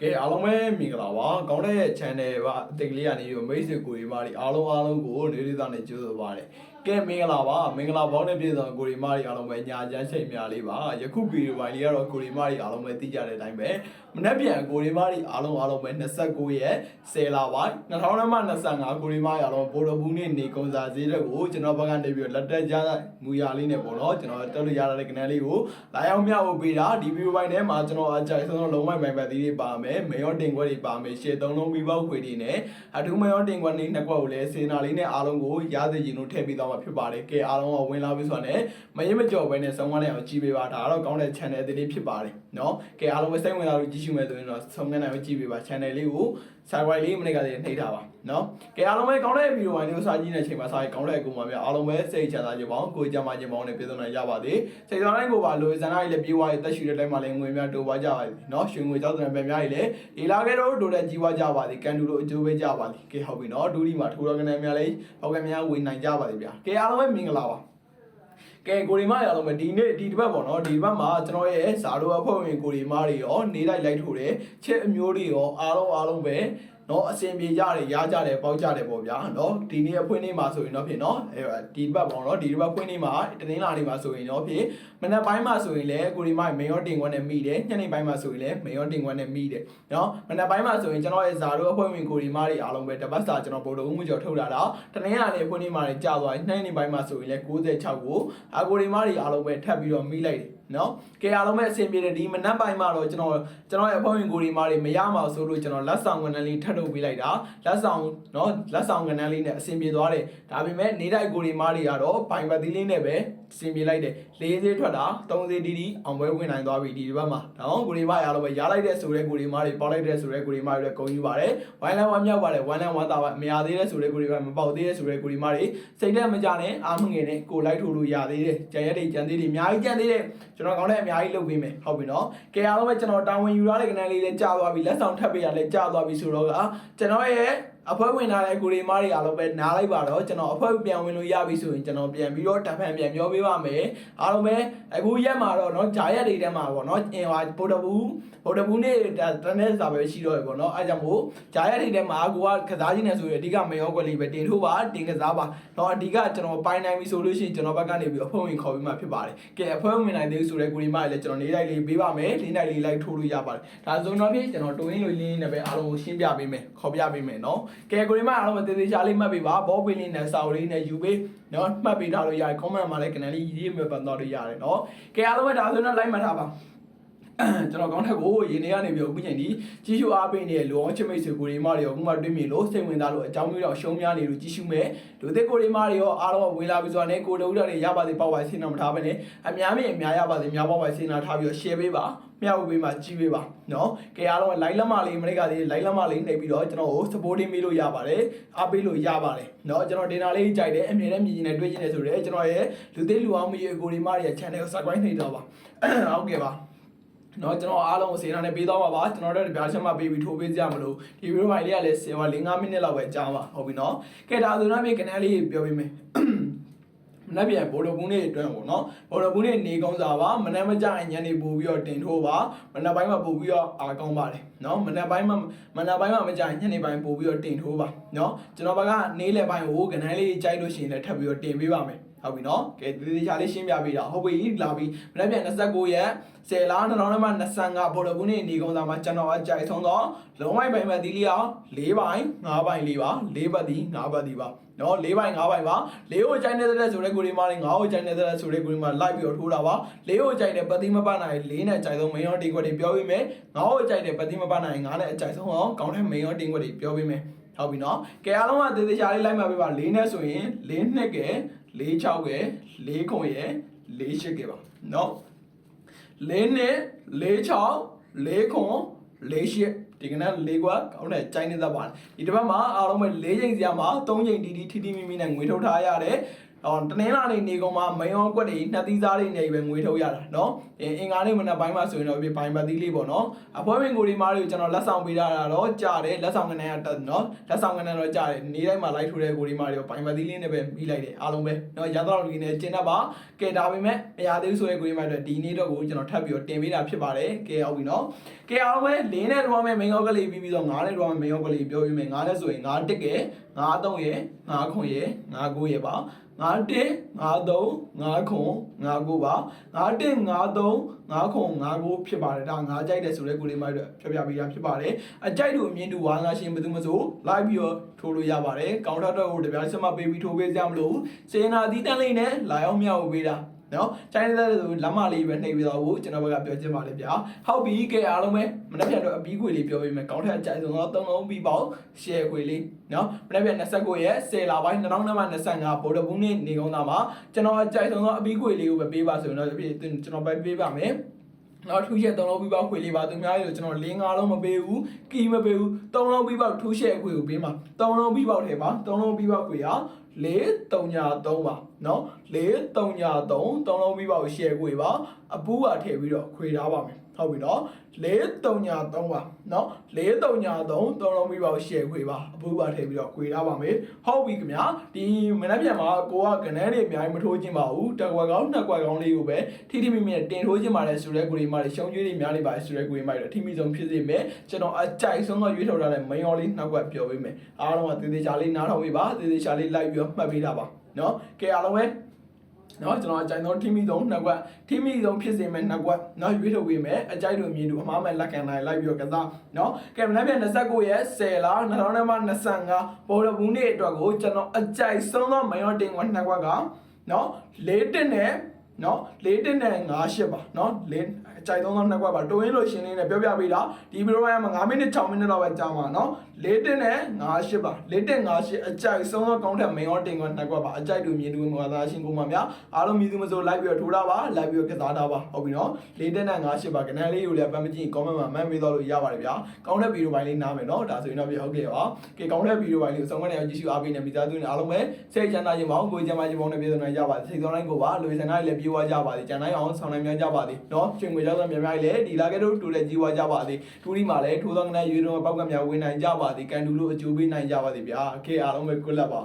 ကဲအားလုံးပဲမင်္ဂလာပါကောင်းတဲ့ channel ပါအတိတ်လေးကနေပြီးမိတ်ဆွေကိုရီမာတွေအားလုံးအားလုံးကိုနေလေးသားနဲ့ကြိုးစားပါတယ် ကဲမင်္ဂလာပါမင်္ဂလာပေါင်းနဲ့ပြည့်စုံကိုရီမာတွေအားလုံးပဲညာချမ်းချိန်များလေးပါယခုဗီဒီယိုပိုင်းလေးကတော့ကိုရီမာတွေအားလုံးပဲသိကြတဲ့အတိုင်းပဲမနေ့ပြန်ကိုရီမာတွေအားလုံးအားလုံးပဲ29ရက်10လပိုင်း2025ကိုရီမာတွေအားလုံးဗိုလ်တော်ဘူးနဲ့နေကုန်စာဈေးတက်ကိုကျွန်တော်ဘက်ကနေပြီးလက်တက်ကြမူရလေးနဲ့ပေါ့နော်ကျွန်တော်တက်လို့ရတဲ့ကနေလေးကိုလာရောက်မျှဝေပေးတာဒီဗီဒီယိုပိုင်းထဲမှာကျွန်တော်အကြိုက်ဆုံးလုံးဝပိုင်ပတ်သီးတွေပါမယ်မေယောတင်ခွက်တွေပါမယ်ရှေ့သုံးလုံးပြီးပေါက်ခွေတွေနဲ့အထူးမေယောတင်ခွက်နေနှစ်ခွက်ကိုလည်းစေနာလေးနဲ့အားလုံးကိုရသည်ရင်တို့ထည့်ပေးသွားမှာဖြစ်ပါတယ်ကဲအားလုံးကဝင်လာပြီဆိုတော့လည်းမရင်မကြော်ပဲနဲ့ဆုံးမနဲ့အောင်ကြည့်ပေးပါဒါကတော့ကောင်းတဲ့ channel အသစ်လေးဖြစ်ပါတယ်เนาะကဲအားလုံးပဲစိတ်ဝင်စားလို့ကြည့်ရှုမယ်ဆိုရင်တော့ဆုံးမနဲ့အောင်ကြည့်ပေးပါ channel လေးကို ဆိုင်ဝိုင်လေးမိနစ်ကလေးနှိပ်ထားပါနော်ကဲအားလုံးပဲကောင်းတဲ့ဗီဒီယိုဝိုင်းလေးကိုစာကြည့်တဲ့အချိန်မှာစာရေးကောင်းတဲ့ကိုမှာပြအားလုံးပဲစိတ်ချမ်းသာကြပါအောင်ကိုကြမ်းပါကြပါအောင်နဲ့ပြည်စုံနိုင်ကြပါသည်စိတ်သာတိုင်းကိုပါလိုစံတိုင်းလည်းပြေးဝါးရတက်ရှူတဲ့တိုင်းမှာလည်းငွေများတိုးပွားကြပါသည်နော်ရွှေငွေကြောက်တဲ့ဗန်များကြီးလည်းဒီလာကဲတော့တိုးတဲ့ကြီးပွားကြပါသည်ကန်တူတို့အကျိုးပေးကြပါသည်ကဲဟုတ်ပြီနော်ဒူဒီမှာထိုးတော်ကနေများလည်းပေါက်ကများဝင်နိုင်ကြပါသည်ဗျာကဲအားလုံးပဲမင်္ဂလာပါ ကဲကိုရီမာရအောင်မယ်ဒီနေ့ဒီတစ်ပတ်ပေါ့နော်ဒီဘက်မှာကျွန်တော်ရဲ့ဇာတို့အဖွဲ့ဝင်ကိုရီမာတွေရောနေလိုက်လိုက်ထိုးတယ်ချက်အမျိုးတွေရောအားလုံးအားလုံးပဲ နော်အစင်ပြေကြတယ်ရားကြတယ်ပေါက်ကြတယ်ပေါ့ဗျာနော်ဒီနေ့အဖွင့်နေ့မှာဆိုရင်တော့ဖြစ်နော်အဲဒီဘက်ပေါ့နော်ဒီတစ်ပတ်ဖွင့်နေ့မှာတနင်္လာနေ့မှာဆိုရင်တော့ဖြစ်မနက်ပိုင်းမှာဆိုရင်လည်းကိုရီမိုင်မေယောတင်ခွက်နဲ့မိတယ်ညနေပိုင်းမှာဆိုရင်လည်းမေယောတင်ခွက်နဲ့မိတယ်နော်မနက်ပိုင်းမှာဆိုရင်ကျွန်တော်ရဲ့ဇာတို့အဖွဲ့ဝင်ကိုရီမာတွေအားလုံးပဲတပတ်စာကျွန်တော်ဗိုလ်တော်ဦးမှုကျော်ထုတ်လာတာတနင်္လာနေ့ဖွင့်နေ့မှာလည်းကြာသွားညနေပိုင်းမှာဆိုရင်လည်း96ကိုအကိုရီမာတွေအားလုံးပဲထပ်ပြီးတော့မိလိုက်တယ်နော်ကဲအားလုံးပဲအဆင်ပြေတယ်ဒီမနက်ပိုင်းမှာတော့ကျွန်တော်ကျွန်တော်ရဲ့အဖွဲ့ဝင်ကိုရီမာတွေမရမှာဆိုလို့ကျွန်တော်လက်ဆောင်ဝန်ထမ်းလေးထပ်ထုတ်ပေးလိုက်တာလက်ဆောင်နော်လက်ဆောင်ဝန်ထမ်းလေးနဲ့အဆင်ပြေသွားတယ်ဒါပေမဲ့နေတိုက်ကိုရီမာတွေကတော့ပိုင်ပတ်သီးလေးနဲ့ပဲ အဆင်ပြေလိုက်တယ်လေးသေးထွက်တာသုံးသေးတီးတီးအောင်ပွဲဝင်နိုင်သွားပြီဒီဘက်မှာဒါအောင်ကိုရီမာရတော့ပဲရလိုက်တဲ့ဆိုတဲ့ကိုရီမာတွေပေါက်လိုက်တဲ့ဆိုတဲ့ကိုရီမာတွေလည်းဂုဏ်ယူပါတယ်ဝိုင်းလန်ဝမ်းမြောက်ပါတယ်ဝမ်းလန်ဝမ်းသာပါမရသေးတဲ့ဆိုတဲ့ကိုရီမာမပေါက်သေးတဲ့ဆိုတဲ့ကိုရီမာတွေစိတ်နဲ့မကြနဲ့အာမငယ်နဲ့ကိုလိုက်ထိုးလို့ရသေးတယ်ကြံရက်တွေကြံသေးတယ်အများကြီးကြံသေးတယ်ကျွန်တော်ကောင်းတဲ့အများကြီးလုပ်ပေးမယ်ဟုတ်ပြီနော်ကဲအားလုံးပဲကျွန်တော်တာဝန်ယူရတဲ့ကနေလေးလည်းကြာသွားပြီလက်ဆောင်ထပ်ပေးရလည်းကြာသွားပြီဆိုတော့ကကျွန်တော်ရဲ့ အဖွဲ့ဝင်လာတဲ့ကိုရီမားတွေအားလုံးပဲနားလိုက်ပါတော့ကျွန်တော်အဖွဲ့ပြန်ဝင်လို့ရပြီဆိုရင်ကျွန်တော်ပြန်ပြီးတော့တဖန်ပြန်ပြောပေးပါမယ်အားလုံးပဲအခုရက်မှာတော့เนาะဂျာရက်တွေထဲမှာပေါ့เนาะအင်ဟာဗိုလ်တဘူးဗိုလ်တဘူးနေ့တနေ့စာပဲရှိတော့ရပေါ့เนาะအဲကြောင့်မို့ဂျာရက်တွေထဲမှာကိုကကစားခြင်းနဲ့ဆိုရင်အဓိကမရောကွက်လေးပဲတင်ထိုးပါတင်ကစားပါเนาะအဓိကကျွန်တော်ပိုင်းနိုင်ပြီဆိုလို့ရှိရင်ကျွန်တော်ဘက်ကနေပြီးအဖွဲ့ဝင်ခေါ်ပြီးမှဖြစ်ပါတယ်ကဲအဖွဲ့ဝင်နိုင်သေးဆိုတဲ့ကိုရီမားလည်းကျွန်တော်နေလိုက်လေးပေးပါမယ်လေးနိုင်လေးလိုက်ထိုးလို့ရပါတယ်ဒါဆိုတော့ဖြစ်ကျွန်တော်တိုးရင်းလိုလင်းနဲ့ပဲအားလုံးကိုရှင်းပြပေးမယ်ခေါ်ပြပေးမယ်เนาะ ကဲကိုရီမအားလုံးသေသေးချာလေးမှတ်ပေးပါဘောပင်လေးနဲ့စာအုပ်လေးနဲ့ယူပေးနော်မှတ်ပေးထားလို့ရတယ် comment မှာလည်း channel လေးရေးမြပတ်တော့လို့ရတယ်နော်ကဲအားလုံးပဲဒါဆိုတော့ like မှတ်ထားပါ ကျွန်တော်ကောင်းတဲ့ကိုရင်းနေရနေပြီးအခုချိန်ဒီကြီးရှုအားပေးနေတဲ့လူအောင်ချစ်မိတ်ဆွေကိုရီမာတွေရောဥမာတွေ့မြင်လို့စိတ်ဝင်စားလို့အကြောင်းမျိုးတော့ရှုံးများနေလို့ကြီးရှုမယ်လူသစ်ကိုရီမာတွေရောအားလုံးဝေလာပြီးဆိုတာနဲ့ကိုတို့တွေရပါစေပေါ့ပါစေနာမထားပဲနဲ့အများမြင်အများရပါစေများပေါ့ပါစေနာထားပြီးတော့ share ပေးပါမြောက်ပေးပါကြီးပေးပါနော်ကဲအားလုံး like လက်မလေးမရိကလေး like လက်မလေးနှိပ်ပြီးတော့ကျွန်တော်ကို supporting ပေးလို့ရပါတယ်အားပေးလို့ရပါတယ်နော်ကျွန်တော် dinner လေးကြိုက်တယ်အမြင်နဲ့မြင်နေတွေ့နေဆိုတော့ကျွန်တော်ရဲ့လူသစ်လူအောင်မျိုးကိုရီမာတွေရဲ့ channel ကို subscribe နှိပ်တော့ပါဟုတ်ကဲ့ပါ နော်ကျွန်တော်အားလုံးကိုစေနာနဲ့ပေးသွားပါပါကျွန်တော်တို့ဗျာချက်မှပေးပြီးထိုးပေးကြမလို့ဒီဗီဒီယိုဖိုင်လေးကလည်း7 5မိနစ်လောက်ပဲကြာပါဟုတ်ပြီနော်ကဲဒါဆိုတော့မြေကနေလေးပြောပေးမယ်မနေ့ပြန်ဘော်တော်ဘူးနေအတွင်းပေါ့နော်ဘော်တော်ဘူးနေနေကောင်းစားပါမနေ့မကြရင်ညနေပို့ပြီးတော့တင်ထိုးပါမနေ့ပိုင်းမှာပို့ပြီးတော့အားကောင်းပါတယ်နော်မနေ့ပိုင်းမှာမနေ့ပိုင်းမှာမကြရင်ညနေပိုင်းပို့ပြီးတော့တင်ထိုးပါနော်ကျွန်တော်ဘက်ကနေလေပိုင်းကိုကနေလေးကြိုက်လို့ရှိရင်လည်းထပ်ပြီးတော့တင်ပေးပါမယ် ဟုတ်ပြီနော်ကဲဒီဒီချာလေးရှင်းပြပေးတာဟုတ်ပြီလာပြီမနေ့ပြန်29ရက်10လ2025ဘော်တော်ဘူးနေနေကုန်းသားမှာကျွန်တော်အကြိုက်ဆုံးတော့လုံးဝိုင်းပိုင်ပတ်သီးလေးအောင်၄ပိုင်း၅ပိုင်းလေးပါ၄ပတ်သီး၅ပတ်သီးပါနော်၄ပိုင်း၅ပိုင်းပါ၄ကိုကြိုက်နေတဲ့ဆိုတဲ့ကိုရီမာတွေ၅ကိုကြိုက်နေတဲ့ဆိုတဲ့ကိုရီမာလိုက်ပြီးတော့ထိုးတာပါ၄ကိုကြိုက်တဲ့ပတ်သီးမပတ်နိုင်၄နဲ့ကြိုက်ဆုံးမင်းရောတင်ခွက်တွေပြောပေးမယ်၅ကိုကြိုက်တဲ့ပတ်သီးမပတ်နိုင်၅နဲ့အကြိုက်ဆုံးအောင်ကောင်းတဲ့မင်းရောတင်ခွက်တွေပြောပေးမယ် ဟုတ်ပြီနော်ကဲအားလုံးကသေသေးချာလေးလိုက်မှာပေးပါ၄နဲ့ဆိုရင်၄နှစ်ကဲ၄6ကဲ၄ခုရယ်၄၈ကဲပါနော်၄နှစ်၄6၄ခု၄၈ဒီကနေ့၄ကွာကောင်းတဲ့ကြိုင်းနေတတ်ပါတယ်ဒီတစ်ပတ်မှာအားလုံးပဲ၄ချိန်စီရမှာ၃ချိန်တီတီထီထီမီမီနဲ့ငွေထုတ်ထားရတ ယ် ဟောတနင်္လာနေ့နေကုန်မှာမယောကွက်တွေနှစ်သီးစားတွေနေပဲငွေထုတ်ရတာเนาะအင်္ဂါနေ့မနက်ပိုင်းမှာဆိုရင်တော့ပြဘိုင်ဘတ်သီးလေးပေါ့နော်အဖွဲဝင်ကိုဒီမားတွေကိုကျွန်တော်လက်ဆောင်ပေးထားတာတော့ကြားတယ်လက်ဆောင်ကနေကတက်เนาะလက်ဆောင်ကနေတော့ကြားတယ်နေ့တိုင်းမှာလိုက်ထိုးတဲ့ကိုဒီမားတွေကိုဘိုင်ဘတ်သီးလေးနဲ့ပဲပြီးလိုက်တယ်အားလုံးပဲเนาะရသလောက်ဒီနေ့ကျင်းတတ်ပါကဲဒါပေမဲ့မရသေးဘူးဆိုတဲ့ကိုဒီမားတွေဒီနေ့တော့ကိုကျွန်တော်ထပ်ပြီးတော့တင်ပေးတာဖြစ်ပါတယ်ကဲဟုတ်ပြီเนาะကဲအားလုံးပဲလေးနဲ့တော့မယ်မင်းရောကလေးပြီးပြီးတော့ငါးနဲ့တော့မယ်မင်းရောကလေးပြောပြီးမယ်ငါးနဲ့ဆိုရင်ငါးတစ်ကဲငါးသုံးရယ်ငါးခွန်ရယ်ငါးကိုရယ်ပါ ငါးတစ်ငါးသုံးငါးခွန်ငါးကိုပါငါးတစ်ငါးသုံးငါးခွန်ငါးကိုဖြစ်ပါတယ်ဒါငါးကြိုက်တယ်ဆိုတဲ့ကိုလေးမိုက်တော့ဖြပြပေးတာဖြစ်ပါတယ်အကြိုက်လို့အမြင်တူဝါငါရှင်ဘယ်သူမဆိုလိုက်ပြီးတော့ထိုးလို့ရပါတယ်ကောင်တာတော့ကိုတပြားစမပေးပြီးထိုးပေးကြမလို့စေနာသီးတန်းလေးနဲ့လာအောင်မြောက်ပေးတာ နော်ချိုင်းတဲ့ဆိုလမ်းမလေးပဲနှိပ်ပြီးတော့ဘူးကျွန်တော်ဘက်ကပြောချင်ပါလေဗျာဟုတ်ပြီကဲအားလုံးပဲမနေ့ပြန်တော့အပီးခွေလေးပြောပေးမယ်ကောင်းထက်အကြိုက်ဆုံးတော့၃လုံးပြီးပေါ့ share ခွေလေးနော်မနေ့ပြန်29ရက်10လပိုင်း2025ဗိုလ်တော်ဘူးနေ့နေကောင်းသားမှာကျွန်တော်အကြိုက်ဆုံးတော့အပီးခွေလေးကိုပဲပေးပါဆိုရင်တော့ကျွန်တော်ပဲပေးပါမယ်နောက်ထူးချက်၃လုံးပြီးပေါက်ခွေလေးပါသူများရေကျွန်တော်၄၅လုံးမပေးဘူးကီမပေးဘူး၃လုံးပြီးပေါက်ထူးချက်ခွေကိုပေးမှာ၃လုံးပြီးပေါက်ထဲပါ၃လုံးပြီးပေါက်ခွေက ၄3ညာ3ပါเนาะ၄3ညာ3၃လုံးပြီးပေါက် share ခွေပါအပူးပါထည့်ပြီးတော့ခွေထားပါမယ် ဟုတ်ပြီနော်၄၃ညာ3ပါနော်၄၃ညာ3သုံးလုံးပြီးပါရှယ်ခွေပါအပူပါထည့်ပြီးတော့ခွေထားပါမယ်ဟုတ်ပြီခင်ဗျာဒီမနက်ပြန်မှာကိုကကနန်းတွေအများကြီးမထိုးခြင်းပါဘူးတက်ကွက်ကောင်းနှစ်ကွက်ကောင်းလေးကိုပဲထိထိမိမိနဲ့တင်ထိုးခြင်းပါတယ်ဆိုတဲ့ကိုရီမာတွေရှုံကျွေးတွေများနေပါတယ်ဆိုတဲ့ကိုရီမာတွေအထိမိဆုံးဖြစ်စေမယ်ကျွန်တော်အကြိုက်ဆုံးတော့ရွေးထောက်ထားတဲ့မယောလေးနှစ်ကွက်ပြောပေးမယ်အားလုံးကတေသေးချာလေးနားထောင်ပေးပါတေသေးချာလေးလိုက်ပြီးတော့မှတ်ပေးတာပါနော်ကဲအားလုံးပဲ နော်ကျွန်တော်အကြိုက်ဆုံးထိမိဆုံးနှစ်ကွက်ထိမိဆုံးဖြစ်စေမဲ့နှစ်ကွက်နော်ရွေးထုတ်ပေးမယ်အကြိုက်တို့မြင်တို့အမှားမဲ့လက်ခံနိုင်လိုက်ပြီးတော့ကစားနော်ကဲမနေ့ပြန်29ရက်10လ2025ပေါ်ရဘူးနေ့အတွက်ကိုကျွန်တော်အကြိုက်ဆုံးသောမယောတင်ကွက်နှစ်ကွက်ကနော်လေးတက်နဲ့ နော်လေးတက်နဲ့58ပါနော်လေးအကြိုက်ဆုံးသောနှစ်ကွက်ပါတိုးရင်းလို့ရှင်းလေးနဲ့ပြောပြပေးတာဒီဗီဒီယိုပိုင်းမှာ9မိနစ်6မိနစ်လောက်ပဲကြာမှာနော်လေးတက်နဲ့58ပါလေးတက်58အကြိုက်ဆုံးသောကောင်းထက်မယောတင်ကွက်နှစ်ကွက်ပါအကြိုက်တို့မြင်တို့မှာသာရှင်းကုန်ပါများအားလုံးမြည်သူမဆိုလိုက်ပြီးတော့ထိုးတာပါလိုက်ပြီးတော့ကစားတာပါဟုတ်ပြီနော်လေးတက်နဲ့58ပါကနန်းလေးကိုလည်းပတ်မကြည့် comment မှာမှတ်ပေးတော့လို့ရပါတယ်ဗျာကောင်းတဲ့ဗီဒီယိုပိုင်းလေးနားမယ်နော်ဒါဆိုရင်တော့ပြဟုတ်ကဲ့ပါကဲကောင်းတဲ့ဗီဒီယိုပိုင်းလေးကိုဆုံးမနေအောင်ကြည့်ရှုအားပေးနေမိသားစုနဲ့အားလုံးပဲစိတ်ချမ်းသာခြင်းပေါင်းကိုယ်ကျမ်းမာခြင်းပေါင်းနဲ့ပြည့်စုံနိုင်ကြပါစေစိတ်ဆောင်တိုင်းကိုပါလူစံတိုင်းလည်းပြေဝကြပါစေကျန်တိုင်းအောင်ဆောင်နိုင်များကြပါစေနော်ရှင်ငွေကြောင့်များများလည်းဒီလာကဲတို့တူလည်းကြီးဝကြပါစေထူးဒီမှာလည်းထိုးသောငနဲ့ရွေးတော့ပောက်ကများဝင်နိုင်ကြပါစေကန်တူလို့အကျိုးပေးနိုင်ကြပါစေဗျာကဲအားလုံးပဲကုလပ်ပါ